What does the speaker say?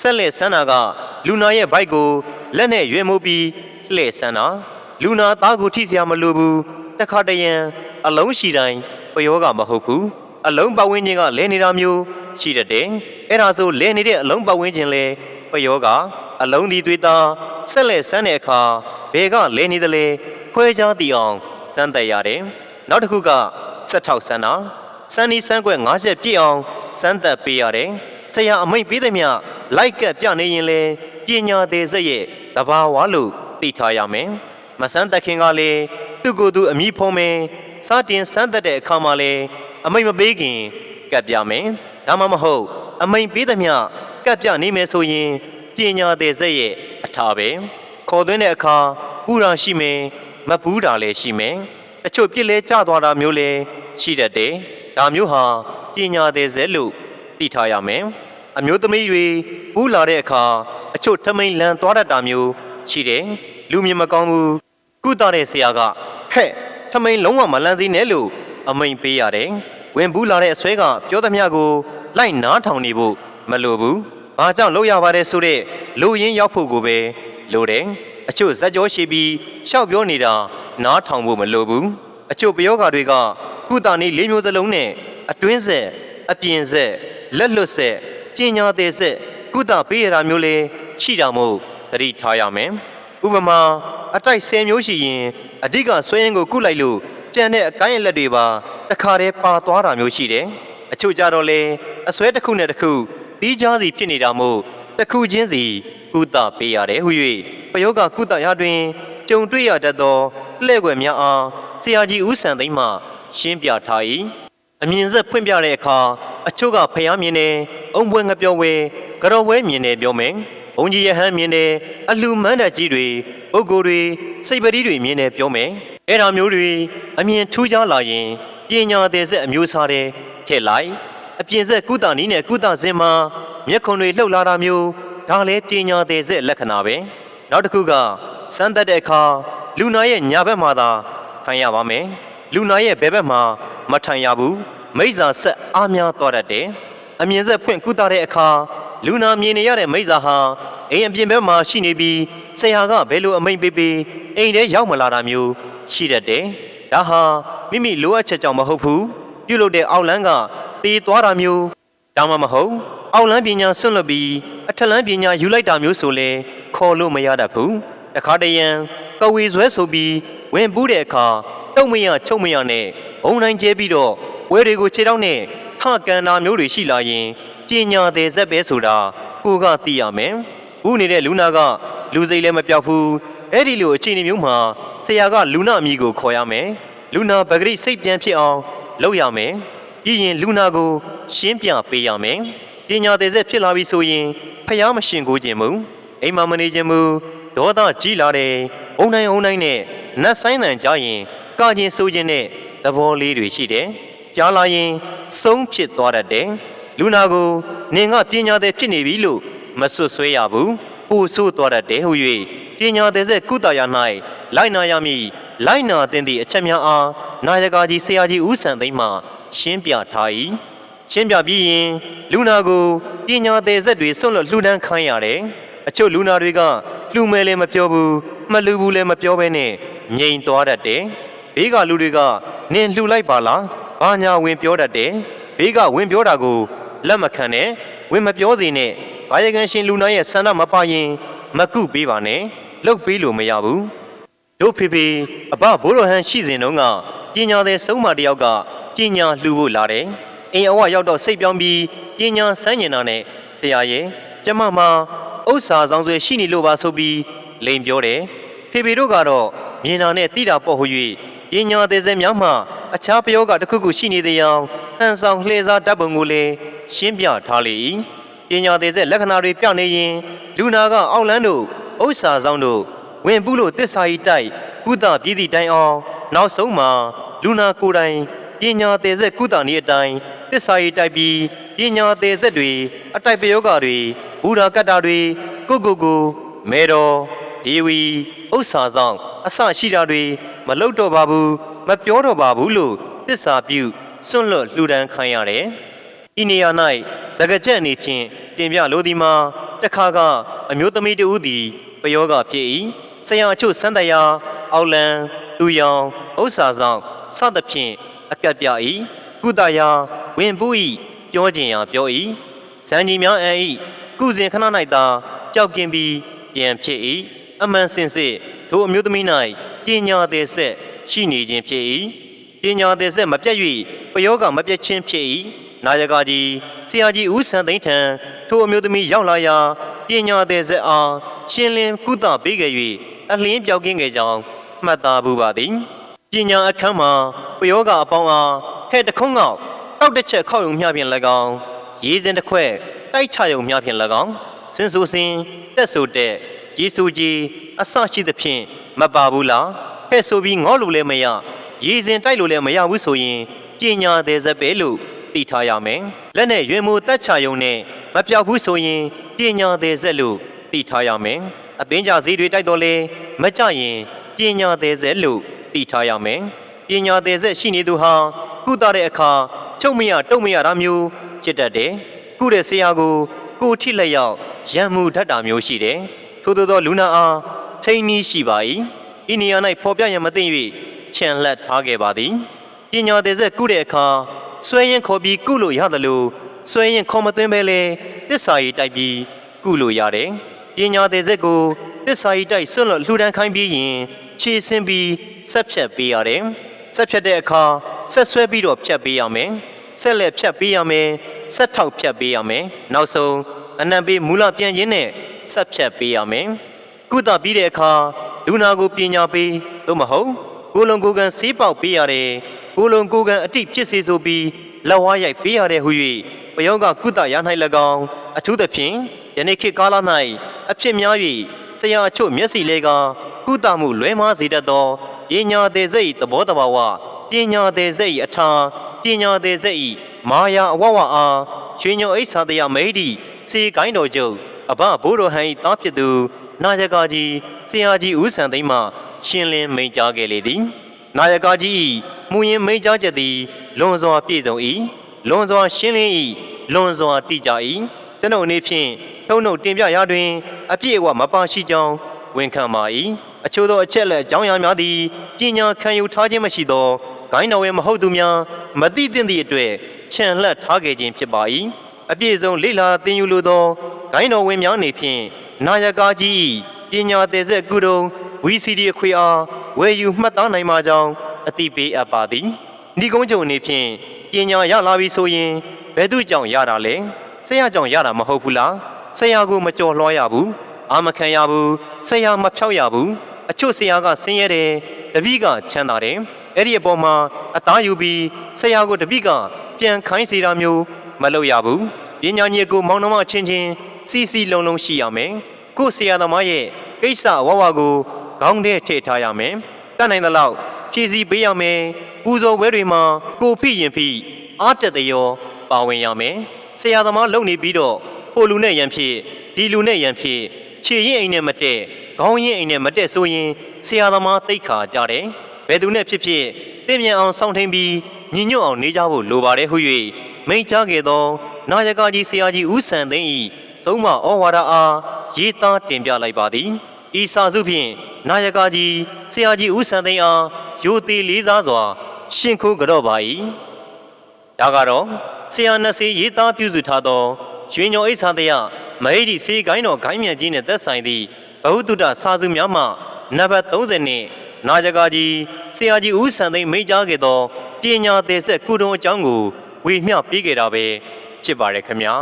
ဆက်လက်ဆန်းတာကလူနာရဲ့ဘိုက်ကိုလက်နဲ့ရွေးမှုပြီးလှည့်ဆန်းတာလူနာသားကိုထိစရာမလိုဘူးတခါတရံအလုံးရှိတိုင်းပယောကမဟုတ်ဘူးအလုံးပတ်ဝန်းကျင်ကလဲနေတာမျိုးရှိတတ်တယ်အဲ့ဒါဆိုလဲနေတဲ့အလုံးပတ်ဝန်းကျင်လဲပယောကအလုံးဒီသွေးသားဆက်လက်ဆန်းတဲ့အခါဘယ်ကလဲနေသလဲခွဲခြားတည်အောင်စမ်းသက်ရတယ်နောက်တစ်ခုကဆက်ထောက်ဆန်းတာစမ်းနီးစမ်းကွက်၅ချက်ပြည့်အောင်စမ်းသက်ပေးရတယ် ဆရာအမိတ်ပေးသည်မြလိုက်ကပ်ပြနေရင်လေပညာသေးစက်ရဲ့တဘာဝလို့သိထားရမယ်မစမ်းသက်ခင်ကလေသူ့ကိုယ်သူအမိဖုံးမယ်စတင်စမ်းသက်တဲ့အခါမှာလေအမိတ်မပေးခင်ကပ်ပြမယ်ဒါမှမဟုတ် အမိတ်ပေးသည်မြကပ်ပြနေမယ်ဆိုရင်ပညာသေးစက်ရဲ့အထာပဲခေါ်သွင်းတဲ့အခါပူရာရှိမယ်မပူးတာလည်းရှိမယ်တချို့ပြစ်လဲကျသွားတာမျိုးလည်းရှိတတ်တယ်ဒါမျိုးဟာပညာသေးစက်လို့ သိထားရမယ်အမျိုးသမီးတွေပူးလာတဲ့အခါအချို့ထမိန်လန်သွားတတ်တာမျိုးရှိတယ်လူမြင်မကောင်းဘူးကုသတဲ့ဆရာကဟဲ့ထမိန်လုံးဝမလန်းစည်းနဲ့လို့အမိန်ပေးရတယ်ဝင်ဘူးလာတဲ့အဆွဲကပြောသမျှကိုလိုက်နားထောင်နေဖို့မလိုဘူးဘာကြောင့်လုပ်ရပါတယ်ဆိုတဲ့လူရင်းရောက်ဖို့ကိုပဲလိုတယ်အချို့ဇက်ကြောရှိပြီးရှောက်ပြောနေတာနားထောင်ဖို့မလိုဘူးအချို့ပယောဂါတွေကကုသနည်းလေးမျိုးစလုံးနဲ့အတွင်းဆက်အပြင်ဆက် လက်လွတ်ဆက်ပညာသေးဆက်ကုသပေးရတာမျိုးလေးရှိတာမို့သတိထားရမယ်ဥပမာအတိုက်10မျိုးရှိရင်အဓိကဆွဲရင်ကိုကုလိုက်လို့ကြံတဲ့အကိုင်းအလက်တွေပါတခါတည်းပါသွားတာမျိုးရှိတယ်အချို့ကြတော့လေအစွဲတစ်ခုနဲ့တစ်ခုတီးခြားစီဖြစ်နေတာမို့တစ်ခုချင်းစီကုသပေးရတယ်ဟု၍ပယောဂကုသရာတွင်ကြုံတွေ့ရတတ်သောလှဲ့ွယ်များအားဆရာကြီးဦးစံသိန်းမှရှင်းပြထား၏အမြင်ဆက်ဖွင့်ပြတဲ့အခါ အချို့ကဖျားမြင်တယ်အုံပွဲငပြောဝဲကြော်ဝဲမြင်တယ်ပြောမယ်ဘုံကြီးရဟန်းမြင်တယ်အလှမန်းတက်ကြီးတွေပုဂ္ဂိုလ်တွေစိတ်ပတိတွေမြင်တယ်ပြောမယ်အဲ့ဒါမျိုးတွေအမြင်ထူးခြားလာရင်ပညာသေးဆက်အမျိုးအစားတဲ့ထည့်လိုက်အပြင်ဆက်ကုသနီးနဲ့ကုသစင်မှာမျက်ခုံတွေလှုပ်လာတာမျိုးဒါလည်းပညာသေးဆက်လက္ခဏာပဲနောက်တစ်ခုကစမ်းသက်တဲ့အခါလူနာရဲ့ညာဘက်မှာသာထိုင်ရပါမယ်လူနာရဲ့ဘယ်ဘက်မှာမထိုင်ရဘူး မိစ္ဆာဆက်အားများသွားတတ်တယ်အမြင်ဆက်ဖွင့်ကုသတဲ့အခါလူနာမြင်နေရတဲ့မိစ္ဆာဟာအိမ်အပြင်ဘက်မှာရှိနေပြီးဆရာကဘယ်လိုအမိန်ပေးပေးအိမ်ထဲရောက်မလာတာမျိုးရှိတတ်တယ်ဒါဟာမိမိလိုအပ်ချက်ကြောင့်မဟုတ်ဘူးပြုတ်လို့တဲ့အောက်လန်းကတေးသွားတာမျိုးဒါမှမဟုတ်အောက်လန်းပညာဆွန့်လွတ်ပြီးအထက်လန်းပညာယူလိုက်တာမျိုးဆိုလေခေါ်လို့မရတတ်ဘူးတခါတရံကဝေဆွဲဆိုပြီးဝင်ပူးတဲ့အခါတုံမရချုပ်မရနဲ့ဘုံတိုင်းကျဲပြီးတော့ ဝဲတွေကိုခြေထောက်နဲ့ထကန်တာမျိုးတွေရှိလာရင်ပညာသေးဆက်ပဲဆိုတာကိုကသိရမယ်ဥနေတဲ့လူနာကလူစိတ်လည်းမပြောက်ဘူးအဲ့ဒီလိုအခြေအနေမျိုးမှာဆရာကလူနာအမည်ကိုခေါ်ရမယ်လူနာပဂရိစိတ်ပြန်ဖြစ်အောင်လုပ်ရမယ်ပြီးရင်လူနာကိုရှင်းပြပေးရမယ်ပညာသေးဆက်ဖြစ်လာပြီဆိုရင်ဖျားမရှင်ကိုခြင်းမူအိမ်မမနေခြင်းမူဒေါသကြီးလာတယ်အုံနိုင်အုံနိုင်နဲ့နတ်ဆိုင်တန်ကြားရင်ကခြင်းဆိုခြင်းနဲ့သဘောလေးတွေရှိတယ် ကြားလာရင်ဆုံးဖြစ်သွားတတ်တယ်လူနာကိုနင်ကပညာသေးဖြစ်နေပြီလို့မဆွတ်ဆွဲရဘူးပို့ဆိုးသွားတတ်တယ်ဟု၍ပညာသေးဆက်ကုသရာ၌လိုက်နာရမည်လိုက်နာသင်သည့်အချက်များအားနာယကာကြီးဆရာကြီးဦးစံသိန်းမှရှင်းပြထား၏ရှင်းပြပြီးရင်လူနာကိုပညာသေးဆက်တွေဆွန့်လွတ်လှူဒန်းခိုင်းရတယ်အချို့လူနာတွေကလှူမယ်လည်းမပြောဘူးမလှူဘူးလည်းမပြောဘဲနဲ့ငြိမ်သွားတတ်တယ်ဘေးကလူတွေကနင်လှူလိုက်ပါလား ဘာညာဝင်ပြောတတ်တယ်ဘေးကဝင်ပြောတာကိုလက်မခံနဲ့ဝင်မပြောစေနဲ့ဘာယကန်ရှင်လူနာရဲ့ဆန္ဒမပါရင်မကုပေးပါနဲ့လှုပ်ပေးလို့မရဘူးတို့ဖေဖေအဘဘိုးတော်ဟန်ရှိစဉ်တုန်းကပညာသည်စုံးမတယောက်ကပညာလှူဖို့လာတယ်။အိမ်အဝရောက်တော့စိတ်ပြောင်းပြီးပညာစမ်းကျင်တာနဲ့ဆရာရဲ့ကျမမှာဥစ္စာဆောင်ဆွေရှိနေလို့ပါဆိုပြီးလိန်ပြောတယ်။ဖေဖေတို့ကတော့မြင်တာနဲ့တိတာပေါ့ဟူ၍ပညာသည်စဲများမှ အခြားပယောကတစ်ခုခုရှိနေသေးအောင်ဟန်ဆောင်လှည့်စားတတ်ပုံကိုလည်းရှင်းပြထားလေ၏။ပညာသည်စဲလက္ခဏာတွေပြနေရင်လူနာကအောက်လန်းတို့ဥစ္စာဆောင်တို့ဝင်ပူးလို့တစ္ဆာကြီးတိုက်ကုသပြည်သည့်တိုင်အောင်နောက်ဆုံးမှာလူနာကိုယ်တိုင်ပညာသေးဆက်ကုသနည်းအတိုင်းတစ္ဆာကြီးတိုက်ပြီးပညာသေးဆက်တွေအတိုက်ပယောဂတွေဘူရာကတ္တာတွေကုတ်ကုတ်ကိုမေတော်ဒီဝီဥစ္စာဆောင်အစရှိတာတွေ မလုတ်တော့ပါဘူးမပြောတော့ပါဘူးလို့တစ္ဆာပြုစွန့်လွတ်လှူဒန်းခိုင်းရတယ်ဤနေရာ၌သကကြက်အနေဖြင့်တင်ပြလိုသည်မှာတခါကအမျိုးသမီးတဦးသည်ပယောဂဖြစ်၏ဆရာအချို့စံတရာအောက်လန်သူယောင်ဥစ္စာဆောင်စသဖြင့်အကက်ပြ၏ကုသရာဝင်ပူး၏ပြောခြင်းရာပြော၏ဇန်ကြီးများအံ၏ကုစဉ်ခဏ၌သာကြောက်ကင်းပြီးပြန်ဖြစ်၏အမှန်စင်စစ်ထိုအမျိုးသမီး၌ ပညာသည်ဆက်ရှိနေခြင်းဖြစ်၏ပညာသည်ဆက်မပြတ်၍ပယောဂမပြတ်ခြင်းဖြစ်၏နာယကကြီးဆရာကြီးဦးစံသိန်းထံထိုအမျိုးသမီးရောက်လာရာပညာသည်ဆက်အားရှင်းလင်းကုသပေးခဲ့၍အလင်းပြောက်ကင်းခဲ့ကြောင်းမှတ်သားဘူးပါသည်ပညာအခမ်းမှာပယောဂအပေါင်းအားဟဲ့တခုံးကောက်တောက်တစ်ချက်ခောက်ယုံမျှဖြင့်၎င်းရေးစဉ်တစ်ခွဲ့တိုက်ချယုံမျှဖြင့်၎င်းစင်ဆူစင်တက်ဆူတက်ကြီးစုကြီးအဆရှိသဖြင့် မပါဘူးလားဟဲ့ဆိုပြီးငေါလို့လည်းမရရေးစဉ်တိုက်လို့လည်းမရဘူးဆိုရင်ပညာသေးစက်ပဲလို့သိထားရမယ်လက်နဲ့ရွေမိုတက်ချယုံနဲ့မပြောက်ဘူးဆိုရင်ပညာသေးစက်လို့သိထားရမယ်အပင်ကြစည်းတွေတိုက်တော့လဲမကြရင်ပညာသေးစက်လို့သိထားရမယ်ပညာသေးစက်ရှိနေသူဟာကုသတဲ့အခါချုပ်မရတုံမရတာမျိုးဖြစ်တတ်တယ်ကုတဲ့ဆရာကိုကိုထိလက်ရောက်ရံမှုတတ်တာမျိုးရှိတယ်ထို့သောသောလူနာအား ထိန်းနီးရှိပါ၏ဤနေရာ၌ဖော်ပြရန်မသိ၍ခြံလှက်ထားခဲ့ပါသည်ပညာသေးစက်ကုတဲ့အခါဆွဲရင်ခေါ်ပြီးကုလို့ရသလိုဆွဲရင်ခေါ်မသွင်းပဲလေတစ္ဆာရီတိုက်ပြီးကုလို့ရတယ်ပညာသေးစက်ကိုတစ္ဆာရီတိုက်ဆွလွတ်လှူဒန်းခိုင်းပြီးရင်ခြေဆင်းပြီးဆက်ဖြတ်ပေးရတယ်ဆက်ဖြတ်တဲ့အခါဆက်ဆွဲပြီးတော့ဖြတ်ပေးရမယ်ဆက်လက်ဖြတ်ပေးရမယ်ဆက်ထောက်ဖြတ်ပေးရမယ်နောက်ဆုံးအနံပေးမူလပြန်ခြင်းနဲ့ဆက်ဖြတ်ပေးရမယ် ကုသပြီးတဲ့အခါလူနာကိုပညာပေးသို့မဟုတ်ကိုယ်လုံးကိုယ်ကန်ဆေးပေါက်ပေးရတယ်ကိုယ်လုံးကိုယ်ကန်အတိဖြစ်စေဆိုပြီးလက်ဝါးရိုက်ပေးရတယ်ဟု၍ပယောကကုသရ၌၎င်းအထူးသဖြင့်ယနေ့ခေတ်ကာလ၌အဖြစ်များ၍ဆရာအချို့မျက်စိလေးကကုသမှုလွဲမှားစေတတ်သောပညာသေးစိတ်သဘောတဘာဝပညာသေးစိတ်အထာပညာသေးစိတ်မာယာအဝဝအားရွှေညောအိဆာတယမိတ်ဒီစေကိုင်းတော်ကျုပ် အဘဘိုးတော်ဟန်၏တားဖြစ်သူနာယကကြီးဆရာကြီးဦးစံသိမ်းမှရှင်းလင်းမိန့်ကြားခဲ့လေသည်နာယကကြီး၏မူရင်မိန့်ကြားချက်သည်လွန်စွာပြည့်စုံ၏လွန်စွာရှင်းလင်း၏လွန်စွာတိကျ၏ကျွန်ုပ်အနေဖြင့်ထုံနှုတ်တင်ပြရာတွင် အပြည့်အဝမပါရှိကြောင်းဝန်ခံပါ၏အချို့သောအချက်လက်အကြောင်းအရာများသည်ပညာခံယူထားခြင်းမရှိသောဂိုင်းတော်ဝဲမဟုတ်သူများမသိသင့်သည့်အတွက်ခြံလှက်ထားခဲ့ခြင်းဖြစ်ပါ၏အပြည့်စုံလိလာသင်ယူလိုသော ဂိုင်းတော်ဝင်းများနေဖြင့်နာယကာကြီးပညာသေးဆက်ကုတုံ VCD အခွေအားဝယ်ယူမှတ်သားနိုင်မှာကြောင်းအတိပေးအပ်ပါသည်ဤကုန်းချုပ်အနေဖြင့်ပညာရလာပြီဆိုရင်ဘယ်သူကြောင့်ရတာလဲဆရာကြောင့်ရတာမဟုတ်ဘူးလားဆရာကိုမကြော်လွှားရဘူးအာမခံရဘူးဆရာမဖြောက်ရဘူးအချို့ဆရာကဆင်းရဲတယ်တပည့်ကချမ်းသာတယ်အဲ့ဒီအပေါ်မှာအသားယူပြီးဆရာကိုတပည့်ကပြန်ခိုင်းစေတာမျိုးမလုပ်ရဘူးပညာညစ်ကိုမောင်းနှမချင်းချင်း စီစီလုံးလုံးရှိရမယ်ကို့ဆရာသမားရဲ့ကိစ္စဝဝကိုခေါင်းထဲထည့်ထားရမယ်တတ်နိုင်သလောက်ဖြည့်ဆည်းပေးရမယ်ပူဇော်ပွဲတွေမှာကိုဖိရင်ဖိအားတက်တဲ့ရောပါဝင်ရမယ်ဆရာသမားလုံနေပြီးတော့ဟိုလူနဲ့ရန်ဖြစ်ဒီလူနဲ့ရန်ဖြစ်ခြေရင်အိမ်နဲ့မတက်ခေါင်းရင်အိမ်နဲ့မတက်ဆိုရင်ဆရာသမားတိတ်ခါကြတယ်ဘယ်သူနဲ့ဖြစ်ဖြစ်တင့်မြန်အောင်စောင့်ထိန်ပြီးညီညွတ်အောင်နေကြဖို့လိုပါတယ်ဟု၍မိန့်ကြားခဲ့သောနာယကကြီးဆရာကြီးဦးစံသိန်း၏ သုံးမဩဝါဒအားရေးသားတင်ပြလိုက်ပါသည်ဤစာစုဖြင့်နာယကကြီးဆရာကြီးဦးစံသိန်းအားရိုသေလေးစားစွာ ရှင်ခိုးကြတော့ပါ၏ဒါကတော့ဆရာနတ်စေရေးသားပြုစုထားသောရွှေညောအိဆာတယမဟိဒီစေကိုင်းတော်ဂိုင်းမြန်ကြီးနှင့်သက်ဆိုင်သည့်ဘဟုတုတစာစုများမှနံပါတ်30နှင့်နာယကကြီးဆရာကြီးဦးစံသိန်းမိန့်ကြားခဲ့သောပညာသေးဆက်ကုတုံအကြောင်းကိုဝေမျှပေးခဲ့တာပဲဖြစ်ပါတယ်ခင်ဗျာ